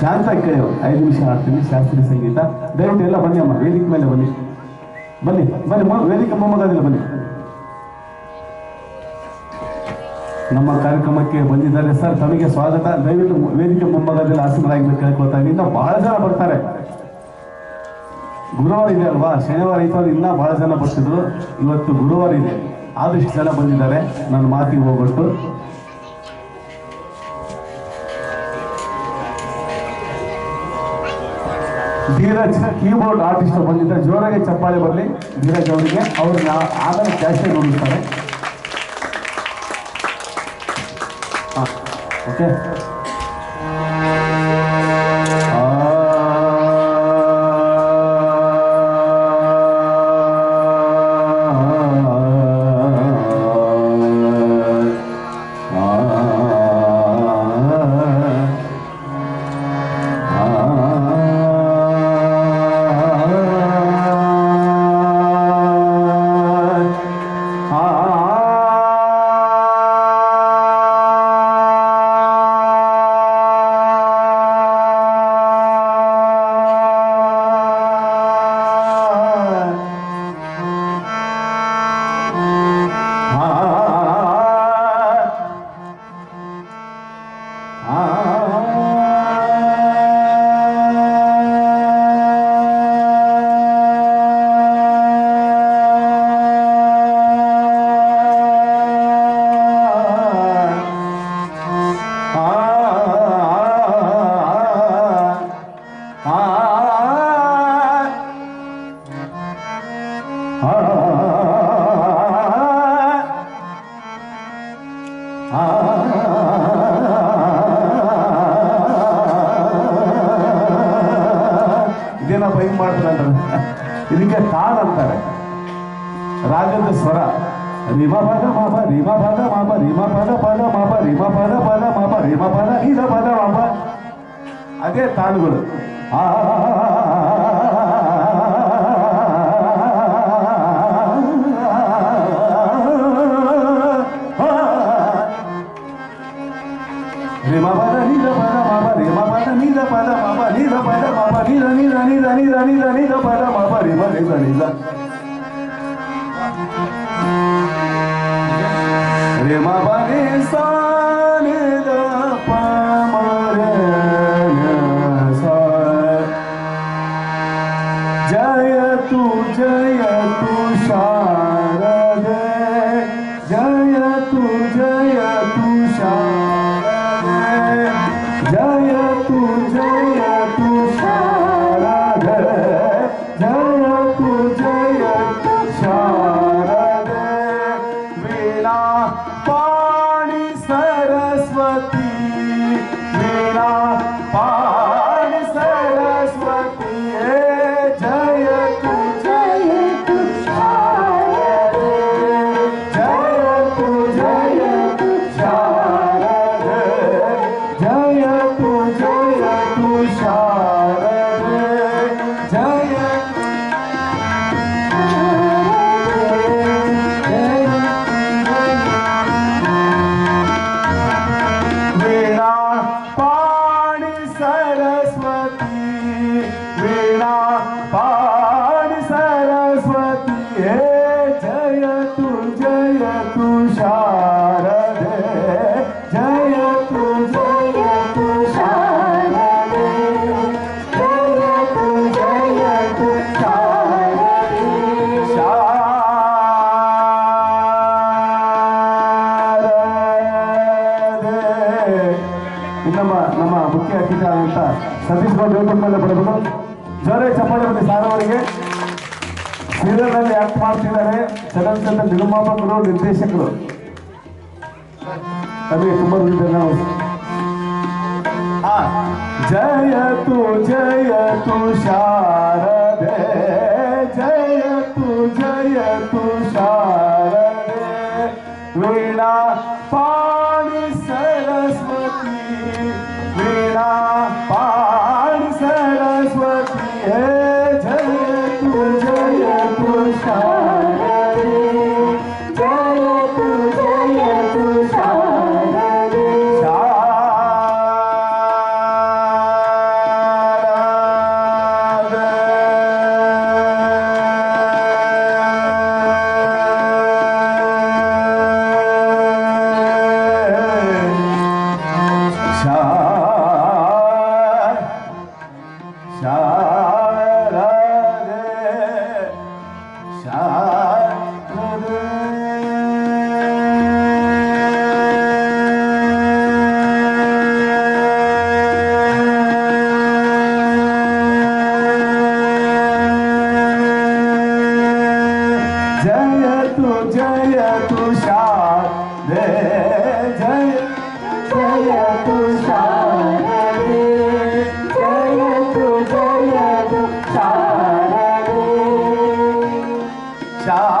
ಶಾಂತವಾಗಿ ಕೇಳಿ ಐದು ನಿಮಿಷ ಆಡ್ತೀನಿ ಶಾಸ್ತ್ರೀಯ ಸಂಗೀತ. ದಯವಿಟ್ಟು ಎಲ್ಲ ಬನ್ನಿ ಅಮ್ಮ, ವೇದಿಕೆ ಮೇಲೆ ಬನ್ನಿ. ಬನ್ನಿ ಬನ್ನಿ ವೇದಿಕೆ ಮೊಮ್ಮಗಾದಿಲ್ಲ ಬನ್ನಿ. ನಮ್ಮ ಕಾರ್ಯಕ್ರಮಕ್ಕೆ ಬಂದಿದ್ದಾರೆ. ಸರ್, ತಮಗೆ ಸ್ವಾಗತ. ದಯವಿಟ್ಟು ವೇದಿಕೆ ಮೊಮ್ಮಗದಲ್ಲಿ ಆಸೀನರಾಗಿ ಕೇಳ್ಕೊಳ್ತಾ. ಇನ್ನ ಬಹಳ ಜನ ಬರ್ತಾರೆ. ಗುರುವಾರ ಇದೆ ಅಲ್ವಾ? ಶನಿವಾರ ಇತ್ತವ್ರು ಇನ್ನೂ ಬಹಳ ಜನ ಬರ್ತಿದ್ರು. ಇವತ್ತು ಗುರುವಾರ ಇದೆ. ಆದಷ್ಟು ಜನ ಬಂದಿದ್ದಾರೆ. ನನ್ನ ಮಾತಿಗೆ ಹೋಗ್ಬಿಟ್ಟು. ಧೀರಜ್ ಕೀಬೋರ್ಡ್ ಆರ್ಟಿಸ್ಟ್ ಬಂದಿದ್ದ ಜೋರಾಗಿ ಚಪ್ಪಾಳೆ ಬರಲಿ. ಧೀರಜ್ ಅವರಿಗೆ. ಅವ್ರನ್ನ ಆಮೇಲೆ ಜಾಸ್ತಿ ನೋಡುತ್ತಾರೆ ಓಕೆ ಇದಕ್ಕೆ ತಾನ್ ಅಂತಾರೆ. ರಾಗದ ಸ್ವರ, ರಿಮ ಪದ ಮಾಪ ರಿಮ ಪದ ಮಾಪ ರಿಮ ಪದ ಪದ ಮಾಪ ರಿಮ ಪದ ಪದ ಮಾಪ ರಿಮ ಪದ ನಿಧ ಪದ ಮಾಪ ಅದೇ ತಾನುಗಳು ಆ Analiza. Rema Vanessa. ಮುಖ್ಯ ಅತಿಥಿ ಆದಂತ ಸತೀಶ್ ಗೌಡ ವೇದಿಕೆ ಮೇಲೆ ಬರಬಹುದು ಜೋರೇ ಚಪ್ಪಾಳೆ ಬನ್ನಿ ಸಾರ್ ಅವರಿಗೆ ಸೀರಿಯಲ್ನಲ್ಲಿ ಆಕ್ಟ್ ಮಾಡ್ತಿದ್ದಾರೆ ಚಲನಚಿತ್ರ ನಿರ್ಮಾಪಕರು ನಿರ್ದೇಶಕರು ತಮಗೆ ತುಂಬ ದುಡ್ಡು ನಾವು ಆ, ಜಯತು ಜಯತು ಶಾರದೆ ಜಯತು ಜಯತು ಶಾರದೆ ವೀಣಾ ಪಾಣಿ ಸರಸ್ವತಿ Yeah, 시작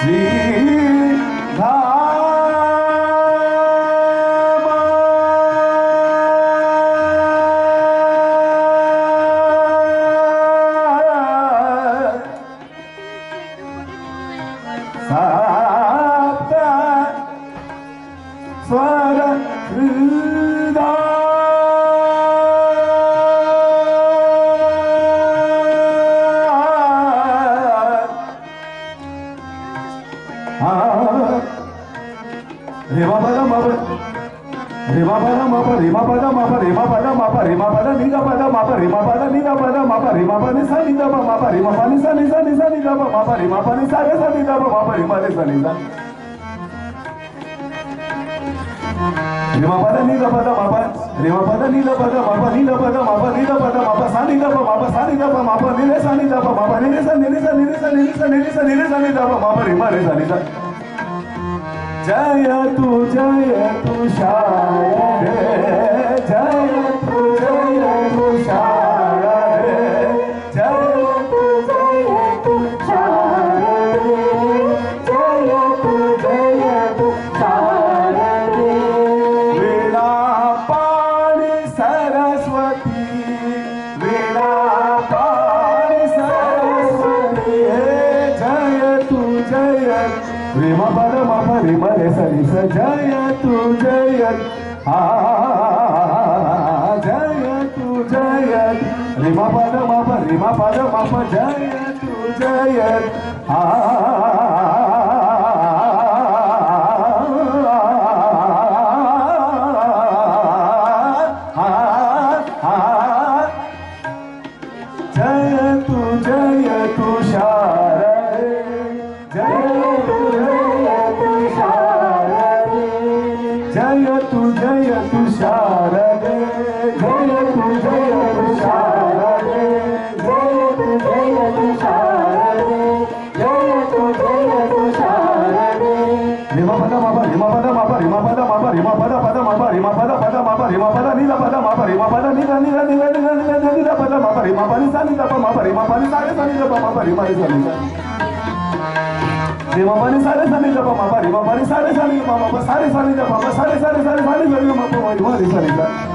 श्री धा ma pa da ma pa re ma pa da ma pa re ma pa da ma pa re ma pa da ni da pa da ma pa re ma pa da ni da pa da ma pa re ma pa ni sa ni da pa ma pa re ma pa ni sa ni sa ni sa ni da pa ma pa re ma pa ni sa re sa ni మాప రేమా పద మాప రేమా పద మాప రేమా పద నిగా పద మాప రేమా పద నిగా పద మాప రేమా పద నిసా నిగా పద మాప రేమా పద నిసా నిసా నిసా నిగా పద మాప రేమా పద నిసా నిసా నిగా పద మాప రేమా నిసా నిసా రేమా sa ni పద మాప రేమా పద sa ni మాప నిగా పద మాప నిగా పద sa ni నిగా పద మాప సా నిగా పద sa ni సా నిగా పద మాప sa ni నిరే సా నిరే సా sa ni నిరే సా నిరే సా నిరే సా నిగా పద మాప రేమా sa ni నిసా जय तू जय तू शायर tu jayat jayatu jayat lima pada lima pada lima pada jayatu jayat ah ma pa ni da pa da ma da ni da ni da ni da ni da ni da ni da da ma ma ni sa ni da ma pa ma pa ni sa ni da ma ni da ma pa ni sa ni da ma pa ni sa ni da ma pa sa re ni da ma sa re sa re sa re sa ni da ma ma ni da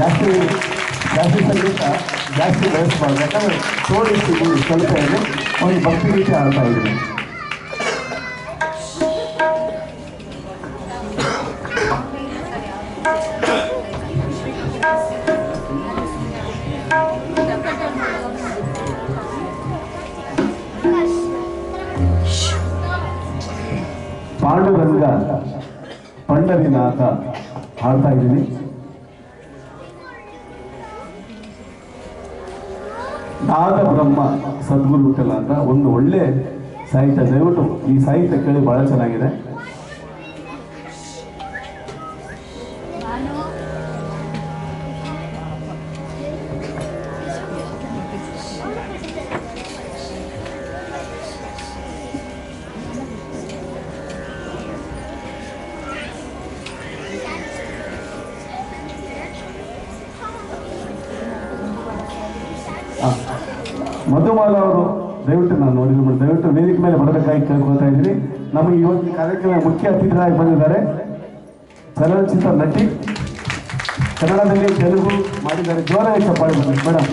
ಜಾಸ್ತಿ ಜಾಸ್ತಿ ಸಂಗೀತ, ಜಾಸ್ತಿ ಬೆಳೆಸ್ಬಾರ್ದು ಯಾಕಂದ್ರೆ ತೋರಿಸ್ತೀವಿ ಸ್ವಲ್ಪ ಇದೆ. ಅವ್ನಿಗೆ ಭಕ್ತಿ ರೀತಿ ಆಡ್ತಾ ಇದ್ದೀನಿ. ಪಾಂಡುರಂಗ, ಪಂಡರಿನಾಥ ಹಾಡ್ತಾ ಇದ್ದೀನಿ. ಆದ ಬ್ರಹ್ಮ ಸದ್ಗುರು ವಿಠಲ ಅಂತ ಒಂದು ಒಳ್ಳೆ ಸಾಹಿತ್ಯ. ದಯವಿಟ್ಟು ಈ ಸಾಹಿತ್ಯ ಕೇಳಿ ಬಹಳ ಚೆನ್ನಾಗಿದೆ. Ah. ಮಧುಮಾಲ ಅವರು ದಯವಿಟ್ಟು ನಾನು ನೋಡಿದ್ರು ದಯವಿಟ್ಟು ವೇದಿಕೆ ಮೇಲೆ ಬರಬೇಕಾಗಿ ಕೇಳ್ಕೊಳ್ತಾ ಇದ್ದೀನಿ. ನಮಗೆ ಇವತ್ತು ಕಾರ್ಯಕ್ರಮ ಮುಖ್ಯ ಅತಿಥಿಗಳಾಗಿ ಬಂದಿದ್ದಾರೆ. ಚಲನಚಿತ್ರ ನಟಿ. ಕನ್ನಡದಲ್ಲಿ ತೆಲುಗು ಮಾಡಿದ್ದಾರೆ. ಜೋರಾಗಿ ಚಪ್ಪಾಳೆ ಬಂದ ಮೇಡಮ್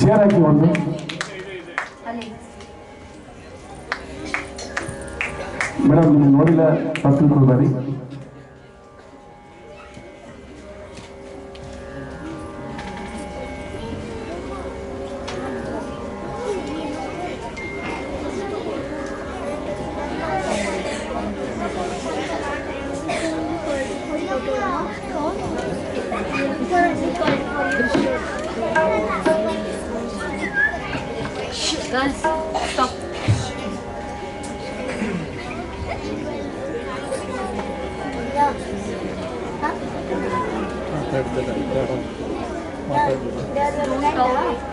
ಚೇರ್ ಹಾಕಿ ಒಂದು. ಮೇಡಮ್ ನೋಡಿಲ್ಲ ತಪ್ಪು Nice. Stop. Stop. Stop.